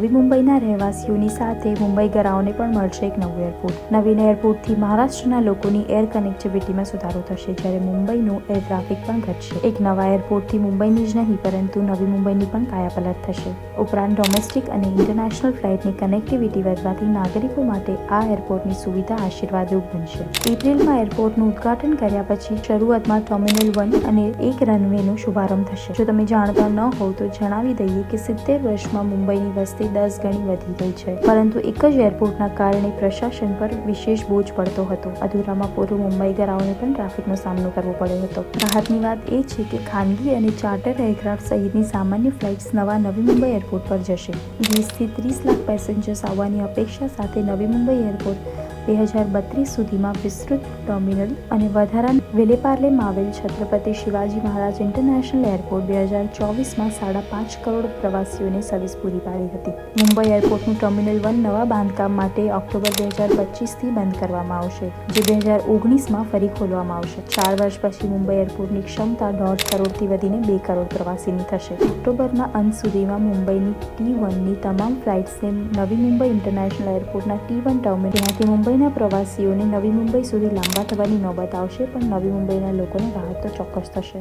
નવી મુંબઈના રહેવાસીઓની સાથે મુંબઈ ગરાઓને પણ મળશે એક નવું એરપોર્ટ. નવીન એરપોર્ટથી મહારાષ્ટ્રના લોકોની એર કનેક્ટિવિટીમાં સુધારો થશે, જ્યારે મુંબઈનું એર ટ્રાફિક પણ ઘટશે. એક નવા એરપોર્ટથી મુંબઈની જ નહીં, પરંતુ નવી મુંબઈની પણ કાયાપલટ થશે. ઉપરાંત ડોમેસ્ટિક અને ઇન્ટરનેશનલ ફ્લાઇટની કનેક્ટિવિટી વધવાથી નાગરિકો માટે આ એરપોર્ટની સુવિધા આશીર્વાદરૂપ બનશે. એપ્રિલમાં એરપોર્ટનું ઉદ્ઘાટન કર્યા પછી શરૂઆતમાં ટર્મિનલ વન અને એક રનવેનો શુભારંભ થશે. જો તમે જાણતા ન હોવ તો જણાવી દઈએ કે સિત્તેર વર્ષમાં મુંબઈની વસ્તી દસ ગણી વધી ગઈ છે. પરંતુ એક જ એરપોર્ટના કારણે પ્રશાસન પર વિશેષ બોજ પડતો હતો. અધૂરામાં પૂર્વ મુંબઈગરાઓને પણ ટ્રાફિકનો સામનો કરવો પડ્યો હતો. રાહતની વાત એ છે કે ખાનગી અને ચાર્ટર એરક્રાફ્ટ સહિતની સામાન્ય ફ્લાઇટ્સ નવા નવી મુંબઈ એરપોર્ટ પર જશે. વીસથી ત્રીસ લાખ પેસેન્જર્સ આવવાની અપેક્ષા સાથે નવી મુંબઈ એરપોર્ટ બે હજાર બત્રીસ સુધીમાં વિસ્તૃત ટર્મિનલ અને વધારાના વિલેપાર્લેમાં આવેલ છત્રપતિ શિવાજી મહારાજ ઇન્ટરનેશનલ એરપોર્ટ બે હજાર ચોવીસમાં સાડા પાંચ કરોડ પ્રવાસીઓને સર્વિસ પૂરી પાડી હતી. મુંબઈ એરપોર્ટનું ટર્મિનલ વન નવા બાંધકામ માટે ઓક્ટોબર બે હજાર પચીસથી બંધ કરવામાં આવશે, જે બે હજાર ઓગણીસમાં ફરી ખોલવામાં આવશે. ચાર વર્ષ પછી મુંબઈ એરપોર્ટની ક્ષમતા દોઢ કરોડથી વધીને બે કરોડ પ્રવાસીની થશે. ઓક્ટોબરના અંત સુધીમાં મુંબઈની ટી વનની તમામ ફ્લાઇટ્સને નવી મુંબઈ ઇન્ટરનેશનલ એરપોર્ટના ટી વન ટર્મિનલ જેનાથી મુંબઈના પ્રવાસીઓને નવી મુંબઈ સુધી લાંબા થવાની નોબત આવશે, પણ નવી મુંબઈના લોકોને રાહત તો ચોક્કસ થશે.